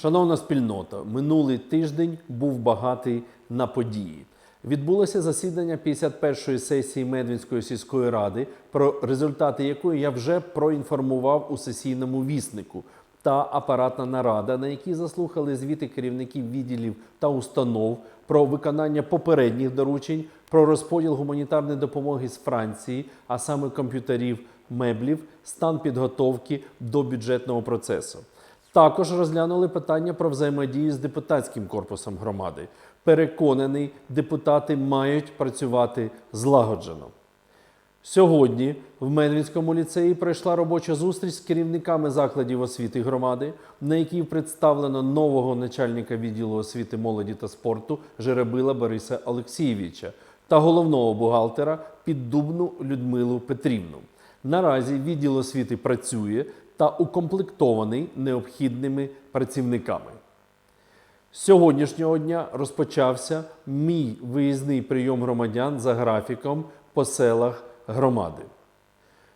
Шановна спільнота, минулий тиждень був багатий на події. Відбулося засідання 51-ї сесії Медвінської сільської ради, про результати якої я вже проінформував у сесійному віснику, та апаратна нарада, на якій заслухали звіти керівників відділів та установ про виконання попередніх доручень, про розподіл гуманітарної допомоги з Франції, а саме комп'ютерів, меблів, стан підготовки до бюджетного процесу. Також розглянули питання про взаємодію з депутатським корпусом громади. Переконаний, депутати мають працювати злагоджено. Сьогодні в Медвінському ліцеї пройшла робоча зустріч з керівниками закладів освіти громади, на якій представлено нового начальника відділу освіти молоді та спорту Жеребила Бориса Олексійовича та головного бухгалтера Піддубну Людмилу Петрівну. Наразі відділ освіти працює та укомплектований необхідними працівниками. З сьогоднішнього дня розпочався мій виїзний прийом громадян за графіком по селах громади.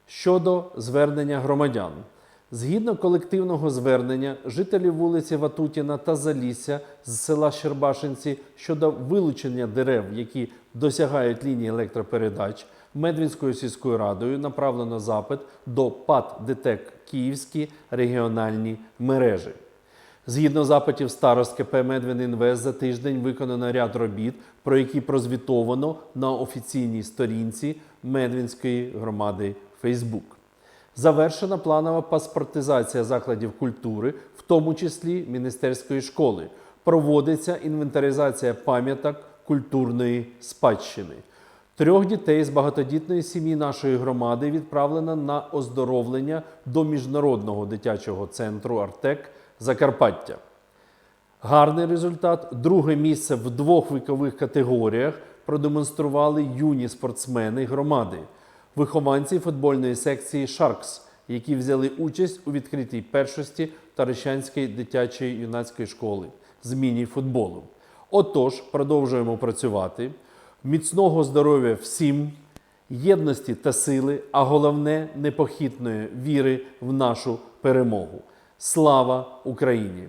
Щодо звернення громадян. Згідно колективного звернення, жителі вулиці Ватутіна та Залісся з села Щербашинці щодо вилучення дерев, які досягають лінії електропередач, Медвінською сільською радою направлено запит до ПАД ДТЕК Київські регіональні мережі. Згідно запитів старост КП Медвінінвест за тиждень виконано ряд робіт, про які прозвітовано на офіційній сторінці Медвінської громади Фейсбук. Завершена планова паспортизація закладів культури, в тому числі міністерської школи. Проводиться інвентаризація пам'яток культурної спадщини. Трьох дітей з багатодітної сім'ї нашої громади відправлено на оздоровлення до міжнародного дитячого центру Артек Закарпаття. Гарний результат. Друге місце в двох вікових категоріях продемонстрували юні спортсмени громади, вихованці футбольної секції Шаркс, які взяли участь у відкритій першості Тарищанської дитячої юнацької школи з міні-футболу. Отож, продовжуємо працювати. Міцного здоров'я всім, єдності та сили, а головне непохитної віри в нашу перемогу. Слава Україні!